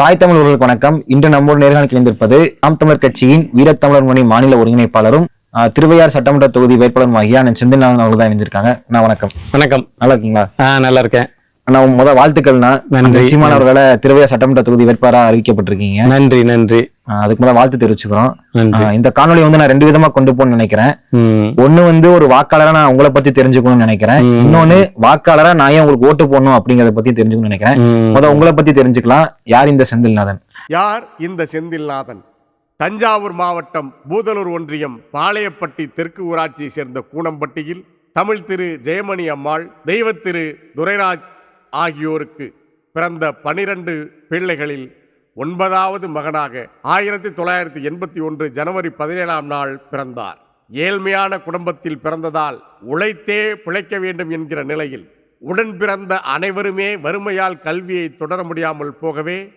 தாய் தமிழ் உறவுகளுக்கு வணக்கம். இன்று நம்மோடு நேர்காணல் இணைந்திருப்பது நாம் தமிழர் கட்சியின் வீரத்தமிழர் மணி மாநில ஒருங்கிணைப்பாளரும் திருவையார் சட்டமன்ற தொகுதி வேட்பாளரும் ஆகிய அண்ணன் செந்தில்நாதன் அவர்கள் தான் இணைந்திருக்காங்க. நான் வணக்கம். வணக்கம். நல்லா இருக்கீங்களா? நல்லா இருக்கேன். நான் முத வாழ்த்துக்கள்னா நன்றி. சீமான் அவர்களை திருவையார் சட்டமன்ற தொகுதி வேட்பாளராக அறிவிக்கப்பட்டிருக்கீங்க. நன்றி நன்றி. அதுக்கு முதல்ல வாழ்த்து தெரிவிச்சுக்கிறோம். இந்த காணொலி வந்து நான் ரெண்டு விதமா கொண்டு போகணும்னு நினைக்கிறேன். ஒண்ணு வந்து ஒரு வாக்காளரா நான் உங்களை பத்தி தெரிஞ்சுக்கணும்னு நினைக்கிறேன். இன்னொன்னு வாக்காளரா நான் ஏன் உங்களுக்கு ஓட்டு போடணும் அப்படிங்கறத பத்தி தெரிஞ்சுக்கணும்னு நினைக்கிறேன். ம். முத உங்களை பத்தி தெரிஞ்சுக்கலாம். யார் இந்த செந்தில்நாதன்? யார் இந்த செந்தில்நாதன்? தஞ்சாவூர் மாவட்டம் பூதலூர் ஒன்றியம் பாளையப்பட்டி தெற்கு ஊராட்சியை சேர்ந்த கூனம்பட்டியில் தமிழ் திரு ஜெயமணி அம்மாள் தெய்வத்திரு துரைராஜ் ஆகியோருக்கு பிறந்த பனிரெண்டு பிள்ளைகளில் ஒன்பதாவது மகனாக ஆயிரத்தி தொள்ளாயிரத்தி எண்பத்தி ஒன்று ஜனவரி பதினேழாம் நாள் பிறந்தார். ஏழ்மையான குடும்பத்தில் பிறந்ததால் உழைத்தே பிழைக்க வேண்டும் என்கிற நிலையில் உடன் பிறந்த அனைவருமே வறுமையால் கல்வியை தொடர முடியாமல் போகவே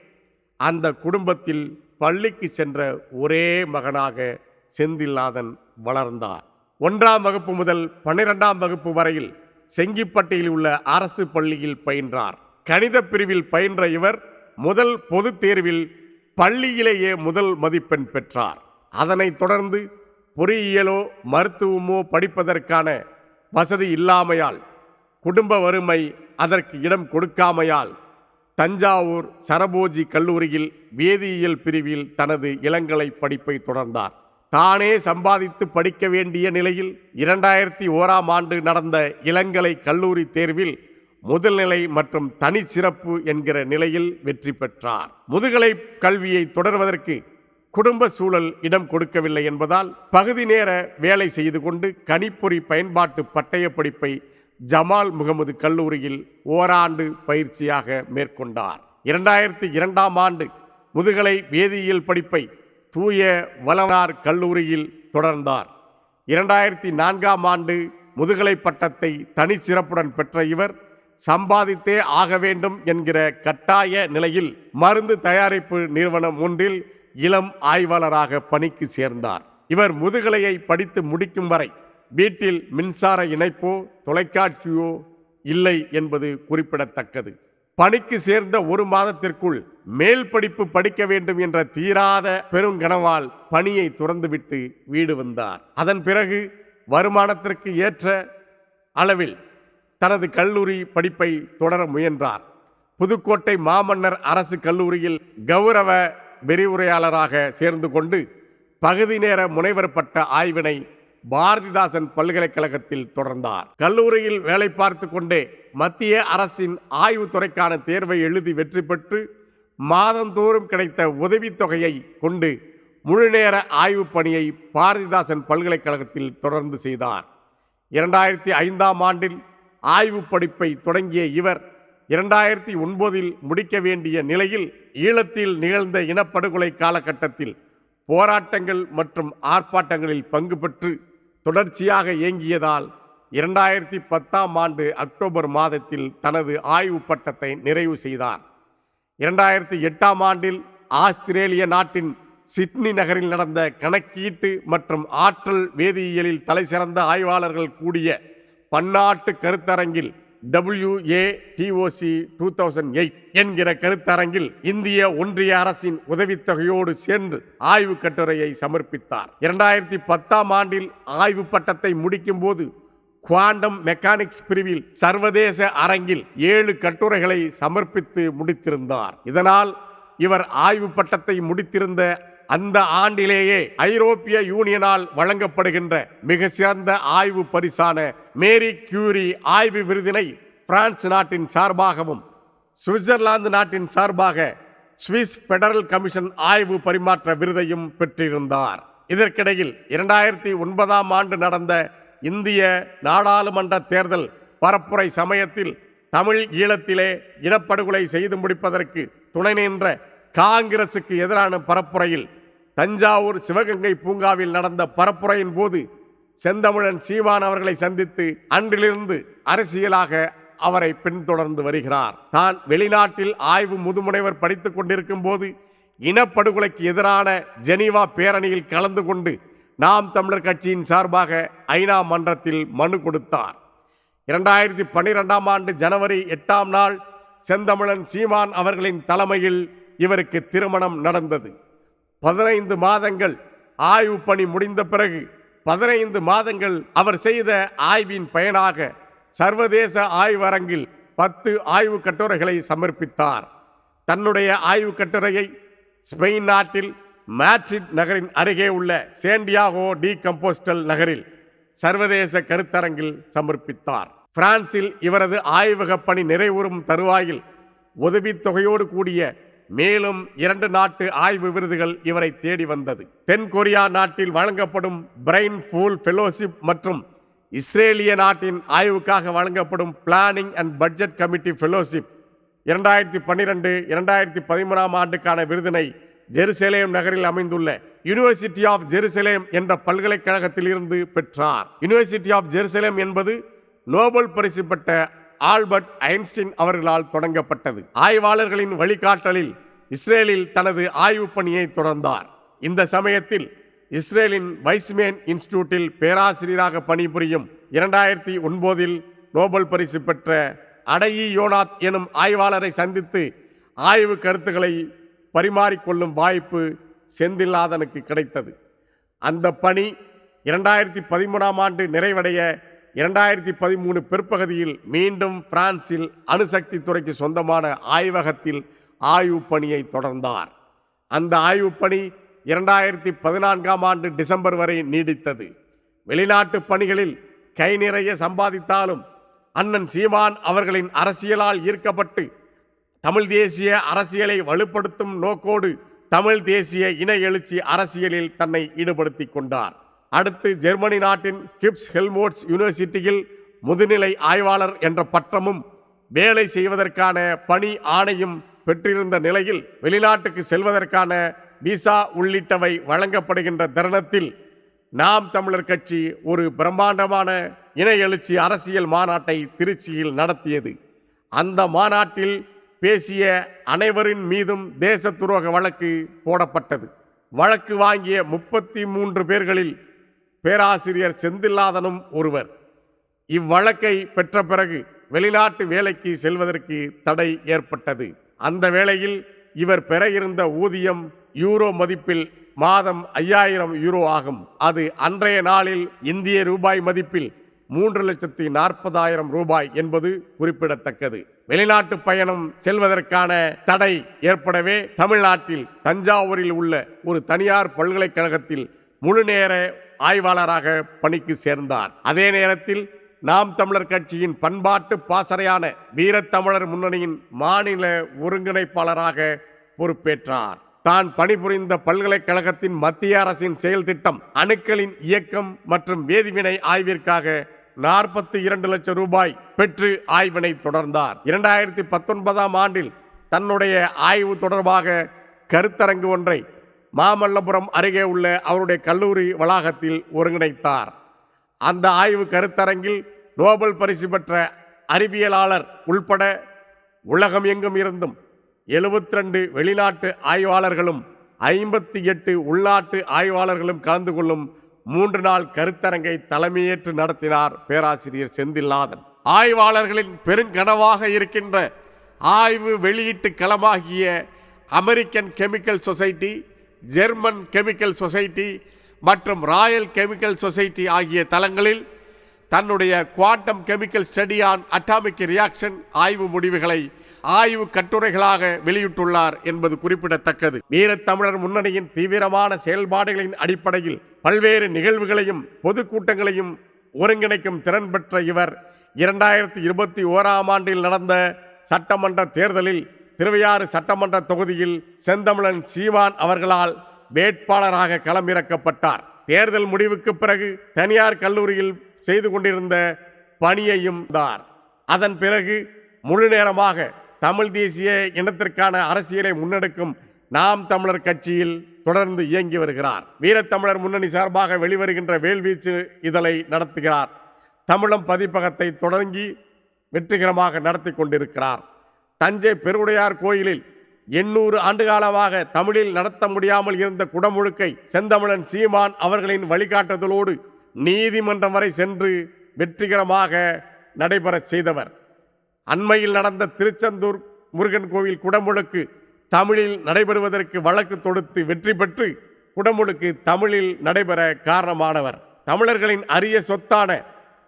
அந்த குடும்பத்தில் பள்ளிக்கு சென்ற ஒரே மகனாக செந்தில்நாதன் வளர்ந்தார். ஒன்றாம் வகுப்பு முதல் பன்னிரெண்டாம் வகுப்பு வரையில் செங்கிப்பட்டியில் உள்ள அரசு பள்ளியில் பயின்றார். கணித பிரிவில் பயின்ற இவர் முதல் பொதுத் தேர்வில் பள்ளியிலேயே முதல் மதிப்பெண் பெற்றார். அதனைத் தொடர்ந்து பொறியியலோ மருத்துவமோ படிப்பதற்கான வசதி இல்லாமையால் குடும்ப வறுமை அதற்கு இடம் கொடுக்காமையால் தஞ்சாவூர் சரபோஜி கல்லூரியில் வேதியியல் பிரிவில் தனது இளங்கலை படிப்பை தொடர்ந்தார். தானே சம்பாதித்து படிக்க வேண்டிய நிலையில் இரண்டாயிரத்தி ஓராம் ஆண்டு நடந்த இளங்கலை கல்லூரி தேர்வில் முதல்நிலை மற்றும் தனி சிறப்பு என்கிற நிலையில் வெற்றி பெற்றார். முதுகலை கல்வியை தொடர்வதற்கு குடும்ப சூழல் இடம் கொடுக்கவில்லை என்பதால் பகுதி நேர வேலை செய்து கொண்டு கணிப்பொறி பயன்பாட்டு பட்டய படிப்பை ஜமால் முகமது கல்லூரியில் ஓராண்டு பயிற்சியாக மேற்கொண்டார். இரண்டாயிரத்தி இரண்டாம் ஆண்டு முதுகலை வேதியியல் படிப்பை தூய வளவனார் கல்லூரியில் தொடர்ந்தார். இரண்டாயிரத்தி நான்காம் ஆண்டு முதுகலை பட்டத்தை தனி சிறப்புடன் பெற்ற இவர் சம்பாதித்தே ஆக வேண்டும் என்கிற கட்டாய நிலையில் மருந்து தயாரிப்பு நிறுவனம் ஒன்றில் இளம் ஆய்வாளராக பணிக்கு சேர்ந்தார். இவர் முதுகலையை படித்து முடிக்கும் வரை வீட்டில் மின்சார இணைப்போ தொலைக்காட்சியோ இல்லை என்பது குறிப்பிடத்தக்கது. பணிக்கு சேர்ந்த ஒரு மாதத்திற்குள் மேல் படிப்பு படிக்க வேண்டும் என்ற தீராத பெருங்கனவால் பணியை துறந்துவிட்டு வீடு வந்தார். அதன் பிறகு வருமானத்திற்கு ஏற்ற அளவில் தனது கல்லூரி படிப்பை தொடர முயன்றார். புதுக்கோட்டை மாமன்னர் அரசு கல்லூரியில் கௌரவ விரிவுரையாளராக சேர்ந்து கொண்டு பகுதி நேர முனைவர் பட்ட ஆய்வினை பாரதிதாசன் பல்கலைக்கழகத்தில் தொடர்ந்தார். கல்லூரியில் வேலை பார்த்து கொண்டே மத்திய அரசின் ஆய்வுத்துறைக்கான தேர்வை எழுதி வெற்றி பெற்று மாதந்தோறும் கிடைத்த உதவித்தொகையை கொண்டு முழுநேர ஆய்வுப் பணியை பாரதிதாசன் பல்கலைக்கழகத்தில் தொடர்ந்து செய்தார். இரண்டாயிரத்தி ஐந்தாம் ஆண்டில் ஆய்வு படிப்பை தொடங்கிய இவர் இரண்டாயிரத்தி ஒன்பதில் முடிக்க வேண்டிய நிலையில் ஈழத்தில் நிகழ்ந்த இனப்படுகொலை காலகட்டத்தில் போராட்டங்கள் மற்றும் ஆர்ப்பாட்டங்களில் பங்கு பெற்று தொடர்ச்சியாக இயங்கியதால் இரண்டாயிரத்தி பத்தாம் ஆண்டு அக்டோபர் மாதத்தில் தனது ஆய்வு பட்டத்தை நிறைவு செய்தார். இரண்டாயிரத்தி எட்டாம் ஆண்டில் ஆஸ்திரேலிய நாட்டின் சிட்னி நகரில் நடந்த கணக்கீட்டு மற்றும் ஆற்றல் வேதியியலில் தலைசிறந்த ஆய்வாளர்கள் கூடிய பன்னாட்டு கருத்தரங்கில் டபிள்யூஏடிஓசி டூ தௌசண்ட் எயிட் என்கிற கருத்தரங்கில் இந்திய ஒன்றிய அரசின் உதவித்தொகையோடு சேர்ந்து ஆய்வு கட்டுரையை சமர்ப்பித்தார். இரண்டாயிரத்தி பத்தாம் ஆண்டில் ஆய்வு பட்டத்தை முடிக்கும் போது குவாண்டம் மெக்கானிக்ஸ் பிரிவில் சர்வதேச அரங்கில் ஏழு கட்டுரைகளை சமர்ப்பித்து முடித்திருந்தார். இதனால் இவர் ஆய்வு பட்டத்தை முடித்திருந்த அந்த ஆண்டிலேயே ஐரோப்பிய யூனியனால் வழங்கப்படுகின்ற மிக சிறந்த ஆய்வு பரிசான மேரி கியூரி ஆய்வு விருதினை பிரான்ஸ் நாட்டின் சார்பாகவும் சுவிட்சர்லாந்து நாட்டின் சார்பாக சுவிஸ் பெடரல் கமிஷன் ஆய்வு பரிமாற்ற விருதையும் பெற்றிருந்தார். இதற்கிடையில் இரண்டாயிரத்தி ஒன்பதாம் ஆண்டு நடந்த இந்திய நாடாளுமன்ற தேர்தல் பரப்புரை சமயத்தில் தமிழ் ஈழத்திலே இனப்படுகொலை செய்து முடிப்பதற்கு துணை நின்ற காங்கிரசுக்கு எதிரான பரப்புரையில் தஞ்சாவூர் சிவகங்கை பூங்காவில் நடந்த பரப்புரையின் போது செந்தமிழன் சீமான் அவர்களை சந்தித்து அன்றிலிருந்து அரசியலாக அவரை பின்தொடர்ந்து வருகிறார். தான் வெளிநாட்டில் ஆய்வு முதுமுனைவர் படித்துக் கொண்டிருக்கும் போது இனப்படுகொலைக்கு எதிரான ஜெனீவா பேரணியில் கலந்து கொண்டு நாம் தமிழர் கட்சியின் சார்பாக ஐநா மன்றத்தில் மனு கொடுத்தார். இரண்டாயிரத்தி பன்னிரெண்டாம் ஆண்டு ஜனவரி எட்டாம் நாள் செந்தமிழன் சீமான் அவர்களின் தலைமையில் இவருக்கு திருமணம் நடந்தது. பதினைந்து மாதங்கள் ஆய்வு பணி முடிந்த பிறகு பதினைந்து மாதங்கள் அவர் செய்த ஆய்வின் பயனாக சர்வதேச ஆய்வரங்கில் பத்து ஆய்வு கட்டுரைகளை சமர்ப்பித்தார். தன்னுடைய ஆய்வு கட்டுரையை ஸ்பெயின் நாட்டில் மேட்ரிட் நகரின் அருகே உள்ள சேண்டியாகோ டி கம்போஸ்டல் நகரில் சர்வதேச கருத்தரங்கில் சமர்ப்பித்தார். பிரான்சில் இவரது ஆய்வக பணி நிறைவுறும் தருவாயில் உதவித்தொகையோடு கூடிய மேலும் இரண்டு நாட்டு ஆய்வு விருதுகள் இவரை தேடி வந்தது. தென் கொரியா நாட்டில் வழங்கப்படும் பிரைன் ஃபூல் ஃபெலோஷிப் மற்றும் இஸ்ரேலிய நாட்டின் ஆய்வுக்காக வழங்கப்படும் planning and budget committee fellowship இரண்டாயிரத்தி பன்னிரெண்டு இரண்டாயிரத்தி பதிமூணாம் ஆண்டுக்கான விருதினை ஜெருசலேம் நகரில் அமைந்துள்ள யுனிவர்சிட்டி ஆஃப் ஜெருசலேம் என்ற பல்கலைக்கழகத்தில் இருந்து பெற்றார். யுனிவர்சிட்டி ஆஃப் ஜெருசலேம் என்பது நோபல் பரிசு பெற்ற ஆல்பர்ட் ஐன்ஸ்டீன் அவர்களால் தொடங்கப்பட்டது. ஆய்வாளர்களின் வழிகாட்டலில் இஸ்ரேலில் தனது ஆய்வுப் பணியை தொடர்ந்தார். இந்த சமயத்தில் இஸ்ரேலின் வைஸ்மேன் இன்ஸ்டிடியூட்டில் பேராசிரியராக பணிபுரியும் இரண்டாயிரத்தி ஒன்பதில் நோபல் பரிசு பெற்ற அடையி யோனாத் எனும் ஆய்வாளரை சந்தித்து ஆய்வு கருத்துக்களை பரிமாறிக்கொள்ளும் வாய்ப்பு செந்தில்நாதனுக்கு கிடைத்தது. அந்த பணி இரண்டாயிரத்தி பதிமூணாம் ஆண்டு நிறைவடைய இரண்டாயிரத்தி பதிமூணு பிற்பகுதியில் மீண்டும் பிரான்சில் அணுசக்தி துறைக்கு சொந்தமான ஆய்வகத்தில் ஆய்வு பணியை தொடர்ந்தார். அந்த ஆய்வு பணி இரண்டாயிரத்தி பதினான்காம் ஆண்டு டிசம்பர் வரை நீடித்தது. வெளிநாட்டு பணிகளில் கை நிறைய சம்பாதித்தாலும் அண்ணன் சீமான் அவர்களின் அரசியலால் ஈர்க்கப்பட்டு தமிழ் தேசிய அரசியலை வலுப்படுத்தும் நோக்கோடு தமிழ் தேசிய இன எழுச்சி அரசியலில் தன்னை ஈடுபடுத்தி கொண்டார். அடுத்து ஜெர்மனி நாட்டின் கிப்ஸ் ஹெல்மோட்ஸ் யூனிவர்சிட்டியில் முதுநிலை ஆய்வாளர் என்ற பட்டமும் வேலை செய்வதற்கான பணி ஆணையும் பெற்றிருந்த நிலையில் வெளிநாட்டுக்கு செல்வதற்கான விசா உள்ளிட்டவை வழங்கப்படுகின்ற தருணத்தில் நாம் தமிழர் கட்சி ஒரு பிரம்மாண்டமான இன எழுச்சி அரசியல் மாநாட்டை திருச்சியில் நடத்தியது. அந்த மாநாட்டில் பேசிய அனைவரின் மீதும் தேச துரோக வழக்கு போடப்பட்டது. வழக்கு வாங்கிய முப்பத்தி மூன்று பேர்களில் பேராசிரியர் செந்தில்லாதனும் ஒருவர். இவ்வழக்கை பெற்ற பிறகு வெளிநாட்டு வேலைக்கு செல்வதற்கு தடை ஏற்பட்டது. அந்த வேளையில் இவர் பெற இருந்த ஊதியம் யூரோ மதிப்பில் மாதம் ஐயாயிரம் யூரோ ஆகும். அது அன்றைய நாளில் இந்திய ரூபாய் மதிப்பில் மூன்று லட்சத்தி நாற்பதாயிரம் ரூபாய் என்பது குறிப்பிடத்தக்கது. வெளிநாட்டு பயணம் செல்வதற்கான தடை ஏற்படவே தமிழ்நாட்டில் தஞ்சாவூரில் உள்ள ஒரு தனியார் பல்கலைக்கழகத்தில் முழுநேர ஆய்வாளராக பணிக்கு சேர்ந்தார். அதே நேரத்தில் நாம் தமிழர் கட்சியின் பண்பாட்டு பாசறையான வீரத்தமிழர் முன்னணியின் மாநில ஒருங்கிணைப்பாளராக பொறுப்பேற்றார். தான் பணிபுரிந்த பல்கலைக்கழகத்தின் மத்திய அரசின் செயல் திட்டம் அணுக்களின் இயக்கம் மற்றும் வேதிவினை ஆய்விற்காக நாற்பத்தி இரண்டு லட்சம் ரூபாய் பெற்று ஆய்வினை தொடர்ந்தார். இரண்டாயிரத்தி பத்தொன்பதாம் ஆண்டில் தன்னுடைய ஆய்வு தொடர்பாக கருத்தரங்கு ஒன்றை மாமல்லபுரம் அருகே உள்ள அவருடைய கல்லூரி வளாகத்தில் ஒருங்கிணைத்தார். அந்த ஆய்வு கருத்தரங்கில் நோபல் பரிசு பெற்ற அறிவியலாளர் உள்பட உலகம் எங்கும் இருந்தும் 72 வெளிநாட்டு ஆய்வாளர்களும் ஐம்பத்தி எட்டு உள்நாட்டு ஆய்வாளர்களும் கலந்து கொள்ளும் மூன்று நாள் கருத்தரங்கை தலைமையேற்று நடத்தினார் பேராசிரியர் செந்தில்நாதன். ஆய்வாளர்களின் பெருங்கனவாக இருக்கின்ற ஆய்வு வெளியீட்டு களமாகிய American chemical society German chemical society மற்றும் ராயல் கெமிக்கல் சொசைட்டி ஆகிய தளங்களில் தன்னுடைய quantum chemical study on atomic reaction ஆய்வு முடிவுகளை ஆய்வு கட்டுரைகளாக வெளியிட்டுள்ளார் என்பது குறிப்பிடத்தக்கது. வீரத்தமிழர் முன்னணியின் தீவிரமான செயல்பாடுகளின் அடிப்படையில் பல்வேறு நிகழ்வுகளையும் பொதுக்கூட்டங்களையும் ஒருங்கிணைக்கும் திறன் பெற்ற இவர் இரண்டாயிரத்தி இருபத்தி ஓராம் ஆண்டில் நடந்த சட்டமன்ற தேர்தலில் திருவையாறு சட்டமன்ற தொகுதியில் செந்தமிழன் சீமான் அவர்களால் வேட்பாளராக களமிறக்கப்பட்டார். தேர்தல் முடிவுக்கு பிறகு தனியார் கல்லூரியில் செய்து கொண்டிருந்த பணியையும் தார். அதன் பிறகு முழு நேரமாக தமிழ் தேசிய இனத்திற்கான அரசியலை முன்னெடுக்கும் நாம் தமிழர் கட்சியில் தொடர்ந்து இயங்கி வருகிறார். வீரத்தமிழர் முன்னணி சார்பாக வெளிவருகின்ற வேல்வீச்சு இதழை நடத்துகிறார். தமிழம் பதிப்பகத்தை தொடங்கி வெற்றிகரமாக நடத்தி கொண்டிருக்கிறார். தஞ்சை பெருவுடையார் கோயிலில் எண்ணூறு ஆண்டு காலமாக தமிழில் நடத்த முடியாமல் இருந்த குடமுழுக்கை செந்தமிழன் சீமான் அவர்களின் வழிகாட்டுதலோடு நீதிமன்றம் வரை சென்று வெற்றிகரமாக நடைபெற செய்தவர். அண்மையில் நடந்த திருச்செந்தூர் முருகன் கோவில் குடமுழுக்கு தமிழில் நடைபெறுவதற்கு வழக்கு தொடுத்து வெற்றி பெற்று குடமுழுக்கு தமிழில் நடைபெற காரணமானவர். தமிழர்களின் அரிய சொத்தான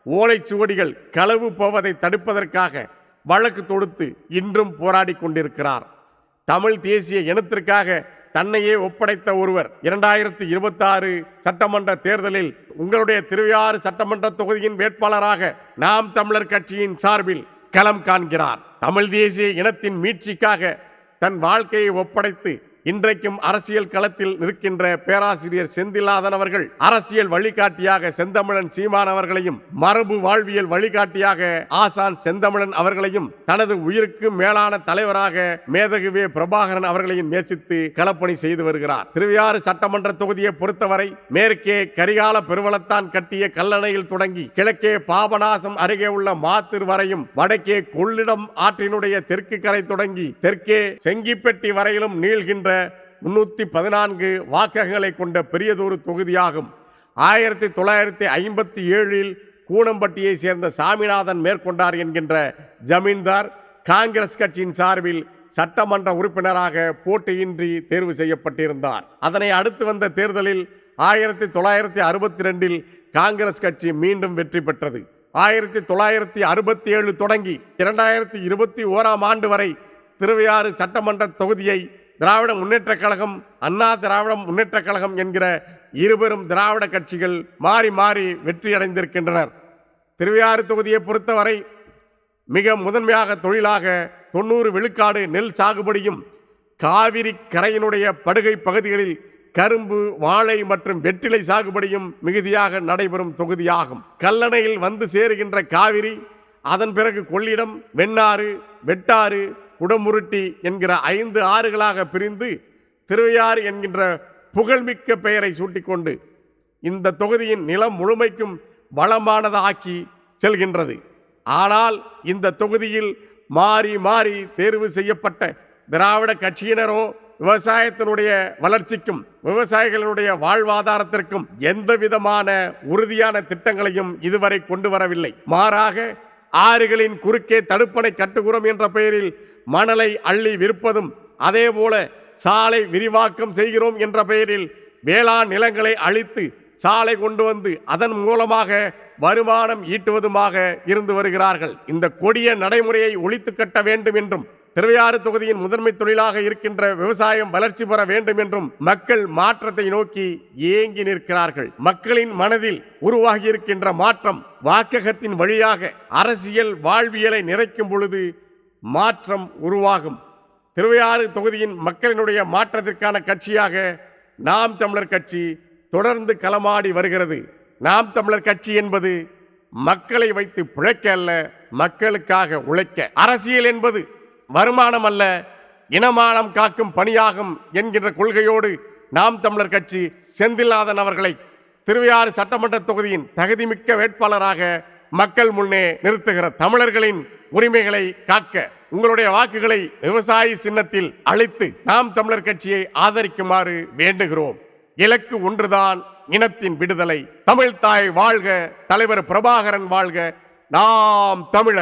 ஓலைச்சுவடிகள் களவு போவதை தடுப்பதற்காக வழக்கு தொடுத்து இன்றும் போராடி கொண்டிருக்கிறார். தமிழ் தேசிய இனத்திற்காக தன்னையே ஒப்படைத்த ஒருவர் இரண்டாயிரத்தி இருபத்தாறு சட்டமன்ற தேர்தலில் உங்களுடைய திருவையாறு சட்டமன்ற தொகுதியின் வேட்பாளராக நாம் தமிழர் கட்சியின் சார்பில் களம் காண்கிறார். தமிழ் தேசிய இனத்தின் மீட்சிக்காக தன் வாழ்க்கையை ஒப்படைத்து இன்றைக்கும் அரசியல் களத்தில் நிற்கின்ற பேராசிரியர் செந்திலாதன் அவர்கள் அரசியல் வழிகாட்டியாக செந்தமிழன் சீமான் அவர்களையும் மரபு வாழ்வியல் வழிகாட்டியாக ஆசான் செந்தமிழன் அவர்களையும் தனது உயிருக்கு மேலான தலைவராக மேதகுவே பிரபாகரன் அவர்களையும் நேசித்து களப்பணி செய்து வருகிறார். திருவையாறு சட்டமன்ற தொகுதியை பொறுத்தவரை மேற்கே கரிகால பெருவளத்தான் கட்டிய கல்லணையில் தொடங்கி கிழக்கே பாபநாசம் அருகே உள்ள மாத்திரு வரையும் வடக்கே கொள்ளிடம் ஆற்றினுடைய தெற்கு கரை தொடங்கி தெற்கே செங்கிப்பெட்டி வரையிலும் நீள்கின்ற முன்னூற்றி பதினான்கு வாக்கங்களை கொண்ட பெரியதொரு தொகுதியாகும். ஆயிரத்தி தொள்ளாயிரத்தி ஐம்பத்தி ஏழில் கூனம்பட்டியை சேர்ந்த சாமிநாதன் மேற்கொண்டார் என்கின்ற ஜமீன்தார் காங்கிரஸ் கட்சியின் சார்பில் சட்டமன்ற உறுப்பினராக போட்டியின்றி தேர்வு செய்யப்பட்டிருந்தார். அதனை அடுத்து வந்த தேர்தலில் ஆயிரத்தி தொள்ளாயிரத்தி அறுபத்தி ரெண்டில் காங்கிரஸ் கட்சி மீண்டும் வெற்றி பெற்றது. ஆயிரத்தி தொள்ளாயிரத்தி அறுபத்தி ஏழு தொடங்கி இரண்டாயிரத்தி இருபத்தி ஓராம் ஆண்டு வரை திருவையாறு சட்டமன்ற தொகுதியை திராவிட முன்னேற்றக் கழகம் அண்ணா திராவிட முன்னேற்றக் கழகம் என்கிற இருபெரும் திராவிட கட்சிகள் மாறி மாறி வெற்றியடைந்திருக்கின்றனர். திருவையாறு தொகுதியை பொறுத்தவரை மிக முதன்மையாக தொழிலாக தொண்ணூறு விழுக்காடு நெல் சாகுபடியும் காவிரி கரையினுடைய படுகை பகுதிகளில் கரும்பு வாழை மற்றும் வெற்றிலை சாகுபடியும் மிகுதியாக நடைபெறும் தொகுதியாகும். கல்லணையில் வந்து சேருகின்ற காவிரி அதன் பிறகு கொள்ளிடம் வெண்ணாறு வெட்டாறு குடமுருட்டி என்கிற ஐந்து ஆறுகளாக பிரிந்து திருவையாறு என்கின்ற புகழ்மிக்க பெயரை சூட்டிக்கொண்டு இந்த தொகுதியின் நிலம் முழுமைக்கும் வளமானதாக்கி செல்கின்றது. ஆனால் இந்த தொகுதியில் மாறி மாறி தேர்வு செய்யப்பட்ட திராவிட கட்சியினரோ விவசாயத்தினுடைய வளர்ச்சிக்கும் விவசாயிகளினுடைய வாழ்வாதாரத்திற்கும் எந்த விதமான உறுதியான திட்டங்களையும் இதுவரை கொண்டு வரவில்லை. மாறாக ஆறுகளின் குறுக்கே தடுப்பணை கட்டுகிறோம் என்ற பெயரில் மணலை அள்ளி விற்பதும் அதேபோல சாலை விரிவாக்கம் செய்கிறோம் என்ற பெயரில் வேளாண் நிலங்களை அழித்து சாலை கொண்டு வந்து அதன் மூலமாக வருமானம் ஈட்டுவதுமாக இருந்து வருகிறார்கள். இந்த கொடிய நடைமுறையை ஒழித்து கட்ட வேண்டும் என்றும் திருவையாறு தொகுதியின் முதன்மை தொழிலாக இருக்கின்ற விவசாயம் வளர்ச்சி பெற வேண்டும் என்றும் மக்கள் மாற்றத்தை நோக்கி ஏங்கி நிற்கிறார்கள். மக்களின் மனதில் உருவாகி இருக்கின்ற மாற்றம் வாக்ககத்தின் வழியாக அரசியல் வாழ்வியலை நிறைக்கும் பொழுது மாற்றம் உருவாகும். திருவையாறு தொகுதியின் மக்களினுடைய மாற்றத்திற்கான கட்சியாக நாம் தமிழர் கட்சி தொடர்ந்து களமாடி வருகிறது. நாம் தமிழர் கட்சி என்பது மக்களை வைத்து பிழைக்க அல்ல மக்களுக்காக உழைக்க. அரசியல் என்பது வருமானம் அல்ல இனமானம் காக்கும் பணியாகும் என்கின்ற கொள்கையோடு நாம் தமிழர் கட்சி செந்தில்நாதன் அவர்களை திருவையாறு சட்டமன்ற தொகுதியின் தகுதிமிக்க வேட்பாளராக மக்கள் முன்னே நிறுத்துகிற தமிழர்களின் உரிமைகளை காக்க உங்களுடைய வாக்குகளை விவசாயி சின்னத்தில் அழைத்து நாம் தமிழர் கட்சியை ஆதரிக்குமாறு வேண்டுகிறோம். இலக்கு ஒன்றுதான் இனத்தின் விடுதலை. தமிழ் தாய் வாழ்க தலைவர் பிரபாகரன் வாழ்க நாம் தமிழர்.